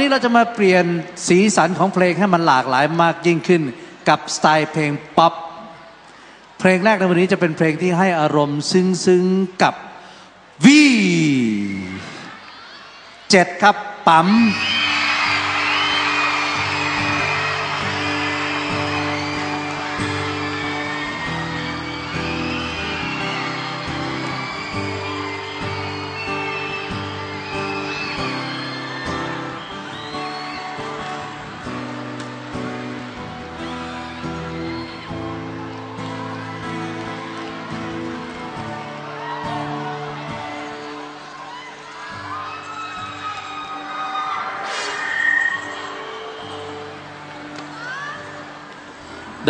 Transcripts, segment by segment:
นี่เราจะมาเปลี่ยนสีสันของเพลงให้มันหลากหลายมากยิ่งขึ้น กับสไตล์เพลงป๊อปเพลงแรกในวันนี้จะเป็นเพลงที่ให้อารมณ์ซึ้งๆกับวีเจ็ดครับปั๊ม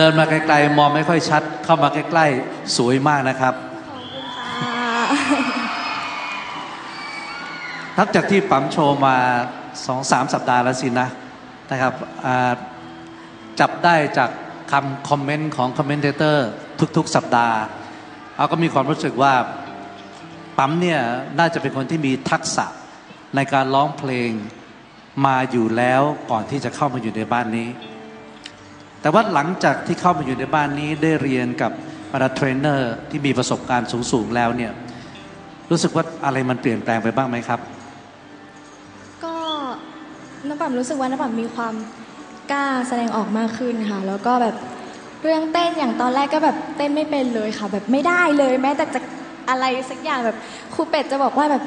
ดินมาไกลๆ มองไม่ค่อยชัด เข้ามาใกล้ๆ สวยมากนะครับ ทับจากที่ปั๊มโชว์มาสองสามสัปดาห์แล้วสินะนะครับอ่าจับได้จากคำคอมเมนต์ของคอมเมนเตอร์ทุกๆ สัปดาห์เราก็มีความรู้สึกว่าปั๊มเนี่ยน่าจะเป็นคนที่มีทักษะในการร้องเพลงมาอยู่แล้วก่อนที่จะเข้ามาอยู่ในบ้านนี้ แต่ว่าหลังจากที่เข้ามาอยู่ในบ้านนี้ได้เรียนกับบรรดาเทรนเนอร์ที่มีประสบการณ์สูงๆแล้วเนี่ยรู้สึกว่าอะไรมันเปลี่ยนแปลงไปบ้างไหมครับ ก็น้ำปั่นรู้สึกว่าน้ำปั่นมีความกล้าแสดงออกมากขึ้นค่ะ แล้วก็แบบเรื่องเต้นอย่างตอนแรกก็แบบเต้นไม่เป็นเลยค่ะ แบบไม่ได้เลย แม้แต่จะอะไรสักอย่างแบบครูเป็ดจะบอกว่าแบบ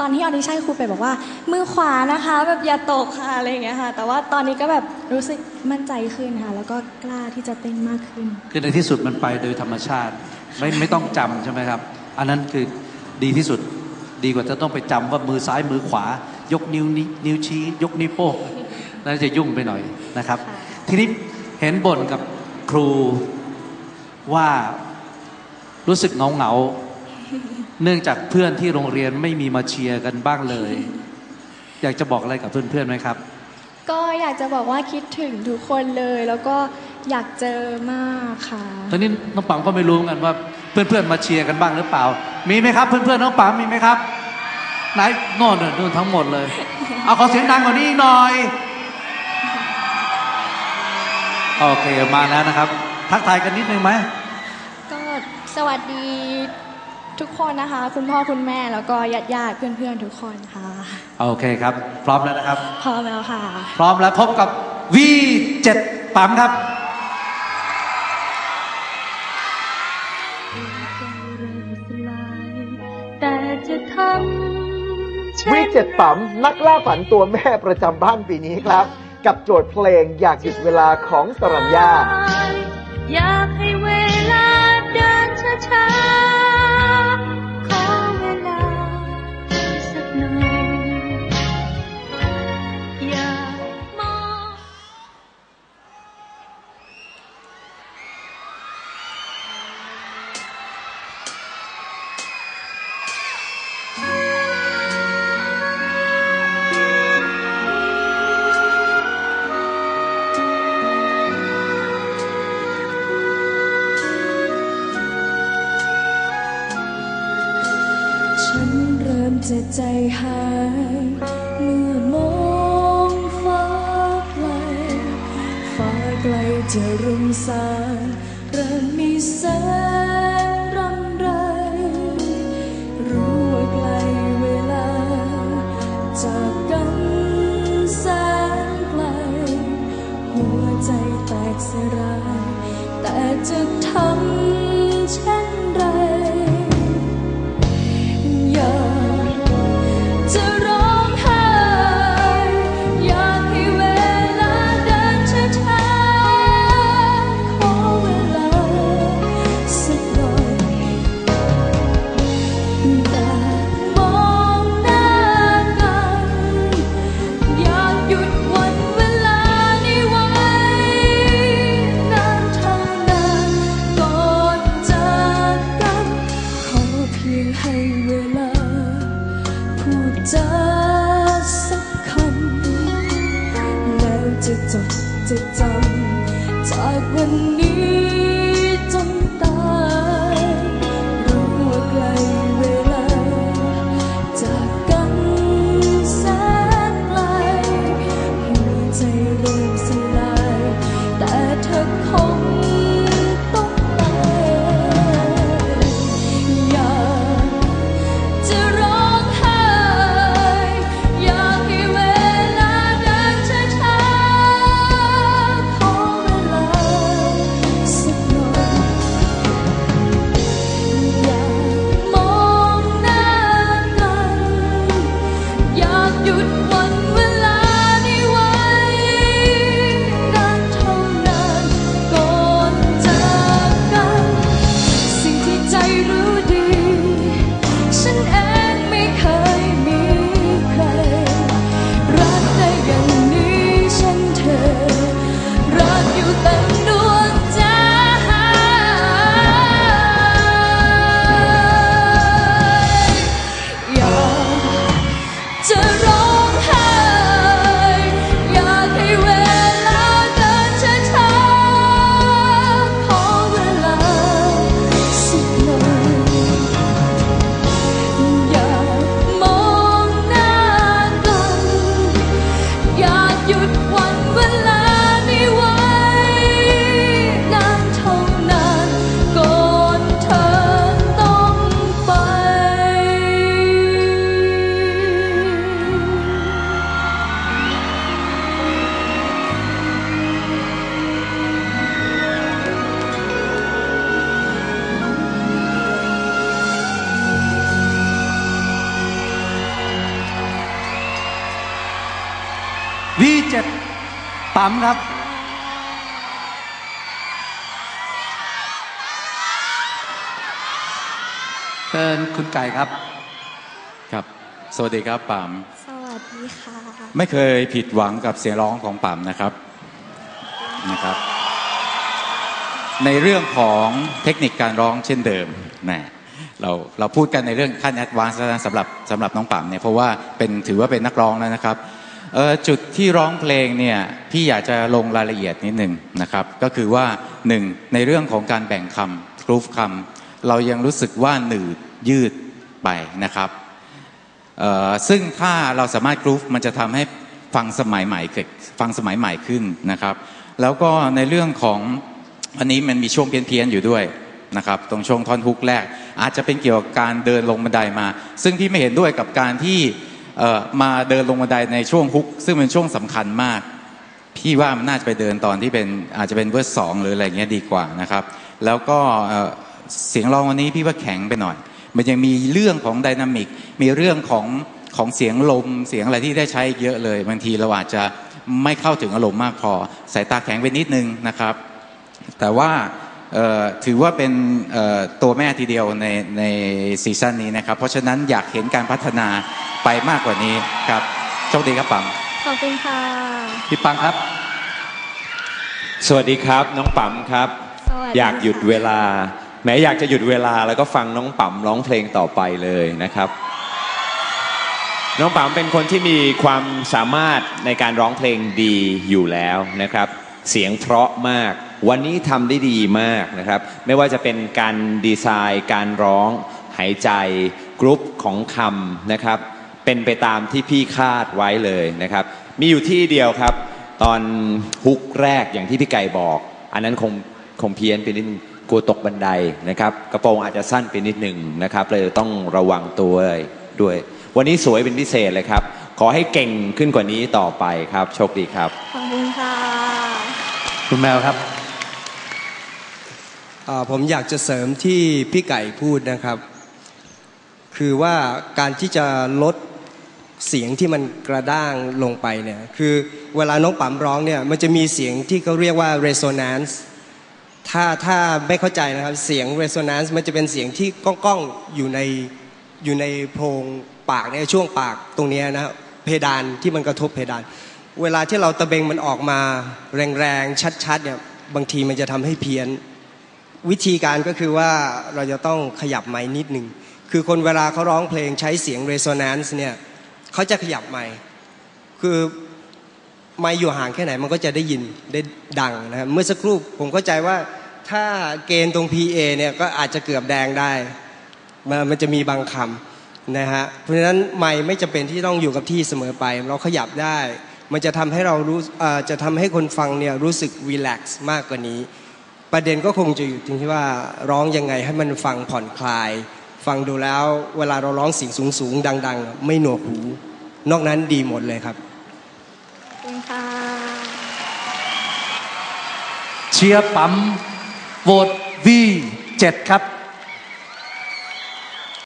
ตอนที่ออดิชั่นครูเป็ดบอกว่า มือขวานะคะ แบบอย่าตกค่ะอะไรอย่างเงี้ยค่ะ แต่ว่าตอนนี้ก็แบบรู้สึกมั่นใจขึ้นค่ะ แล้วก็กล้าที่จะเต้นมากขึ้น คือในที่สุดมันไปโดยธรรมชาติ ไม่ไม่ต้องจำใช่ไหมครับ อันนั้นคือดีที่สุดดีกว่าจะต้องไปจำว่ามือซ้ายมือขวา ยกนิ้วนี้นิ้วชี้ ยกนิ้วโป้งนั่นจะยุ่งไปหน่อยนะครับค่ะทีนี้เห็นบ่นกับครูว่ารู้สึกเหงาเหงาๆ เนื่องจากเพื่อนที่โรงเรียนไม่มีมาเชียร์กันบ้างเลย อยากจะบอกอะไรกับเพื่อนๆไหมครับ ก็อยากจะบอกว่าคิดถึงทุกคนเลย แล้วก็อยากเจอมากค่ะ ตอนนี้น้องปังก็ไม่รู้เหมือนกันว่าเพื่อนๆมาเชียร์กันบ้างหรือเปล่า มีไหมครับเพื่อนๆน้องปังมีไหมครับไหนโน่นน่ะนู่นทั้งหมดเลย เอาขอเสียงดังกว่านี้อีกหน่อย โอเคมาแล้วนะครับ ทักทายกันนิดนึงไหมก็สวัสดี ทุกคนนะคะ คุณพ่อคุณแม่แล้วก็ญาติญาติๆเพื่อนๆทุกคนค่ะโอเคครับ พร้อมแล้วนะครับ พร้อมแล้วค่ะ พร้อมแล้วพบกับ V7 ปั๊มครับแต่จะทำเช่วินเจ็ดปั๊มนักล่าฝันตัวแม่ประจำบ้านปีนี้ครับ กับโจทย์เพลงอยากหยุดเวลาของสรัญญาอยากให้เวลาเดินช้า จะใจหายเมื่อมองฟ้าไกล ฟ้าไกลจะรุ่งสางเริ่มมีแสง ปั๊มครับ เชิญคุณไก่ครับ ครับ สวัสดีครับป๋ามสวัสดีค่ะ ไม่เคยผิดหวังกับเสียงร้องของป๋ามนะครับ นะครับ ในเรื่องของเทคนิคการร้องเช่นเดิมนะเราเราพูดกันในเรื่องขั้นแอดวานซ์แล้วนะสำหรับสำหรับน้องป๋ามเนี่ยเพราะว่าเป็นถือว่าเป็นนักร้องแล้วนะครับเอ่อ จุดที่ร้องเพลงเนี่ยพี่อยากจะลงรายละเอียดนิดหนึ่งนะครับ ก็คือว่าหนึ่งในเรื่องของการแบ่งคำกรูฟคำเรายังรู้สึกว่าหนืดยืดไปนะครับซึ่งถ้าเราสามารถกรูฟมันจะทำให้ฟังสมัยใหม่เกิดฟังสมัยใหม่ขึ้นนะครับ แล้วก็ในเรื่องของอันนี้มันมีช่วงเพี้ยนๆอยู่ด้วยนะครับตรงช่วงท่อนฮุกแรก อาจจะเป็นเกี่ยวกับการเดินลงบันไดมา ซึ่งพี่ไม่เห็นด้วยกับการที่ มาเดินลงบันไดในช่วงฮุก ซึ่งเป็นช่วงสำคัญมาก พี่ว่ามันน่าจะไปเดินตอนที่เป็นอาจจะเป็นเวอร์สองหรืออะไรเงี้ยดีกว่านะครับ แล้วก็เสียงร้องวันนี้พี่ว่าแข็งไปหน่อย มันยังมีเรื่องของไดนามิก มีเรื่องของของเสียงลมเสียงอะไรที่ได้ใช้เยอะเลย บางทีเราอาจจะไม่เข้าถึงอารมณ์มากพอ สายตาแข็งไปนิดนึงนะครับ แต่ว่าถือว่าเป็นตัวแม่ทีเดียวในในซีซั่นนี้นะครับ เพราะฉะนั้นอยากเห็นการพัฒนา ไปมากกว่านี้ครับโชคดีครับปังขอบคุณค่ะพี่ปังครับ สวัสดีครับ น้องปั๊มครับ สวัสดีอยากหยุดค่ะเวลา แม้อยากจะหยุดเวลาแล้วก็ฟังน้องปั๊มร้องเพลงต่อไปเลยนะครับ น้องปั๊มเป็นคนที่มีความสามารถในการร้องเพลงดีอยู่แล้วนะครับ เสียงเพราะมาก วันนี้ทำได้ดีมากนะครับ ไม่ว่าจะเป็นการดีไซน์ การร้อง หายใจ กรุ๊ปของคำนะครับ เป็นไปตามที่พี่คาดไว้เลยนะครับ มีอยู่ที่เดียวครับ ตอนฮุกแรกอย่างที่พี่ไก่บอก อันนั้นคงคงเพี้ยนไปนิดนึงกลัวตกบันไดนะครับ กระโปรงอาจจะสั้นไปนิดนึงนะครับเลยต้องระวังตัวด้วย วันนี้สวยเป็นพิเศษเลยครับ ขอให้เก่งขึ้นกว่านี้ต่อไปครับ โชคดีครับ ขอบคุณค่ะ คุณแมวครับอ่าผมอยากจะเสริมที่พี่ไก่พูดนะครับ คือว่าการที่จะลด เสียงที่มันกระด้างลงไปเนี่ยคือเวลาน้องปั๊มร้องเนี่ยมันจะมีเสียงที่เขาเรียกว่า resonance ถ้าถ้าไม่เข้าใจนะครับเสียง resonance มันจะเป็นเสียงที่ก้องๆอยู่ในอยู่ในโพรงปากในช่วงปากตรงนี้นะเพดานที่มันกระทบเพดาน เวลาที่เราตะเบงมันออกมาแรงๆชัดๆเนี่ยบางทีมันจะทำให้เพี้ยน วิธีการก็คือว่าเราจะต้องขยับไม้นิดหนึ่งคือคนเวลาเขาร้องเพลงใช้เสียง resonance เนี่ย เขาจะขยับไม้คือไม้อยู่ห่างแค่ไหนมันก็จะได้ยินได้ดังนะครับเมื่อสักครู่ผมเข้าใจว่าถ้าเกณฑ์ตรง PA เนี่ยก็อาจจะเกือบแดงได้ มันมันจะมีบางคำนะฮะเพราะฉะนั้นไม้ไม่จำเป็นที่ต้องอยู่กับที่เสมอไป เราขยับได้ มันจะทำให้เรารู้จะทำให้คนฟังเนี่ยรู้สึกรีแลกซ์มากกว่านี้ ประเด็นก็คงจะอยู่ตรงที่ว่าร้องยังไงให้มันฟังผ่อนคลาย ฟังดูแล้วเวลาเราร้องเสียงสูงๆ ดัง ๆ ไม่หนวกหู นอกนั้นดีหมดเลยครับขอบคุณค่ะเชียร์ปั๊มโหวต V7 ครับ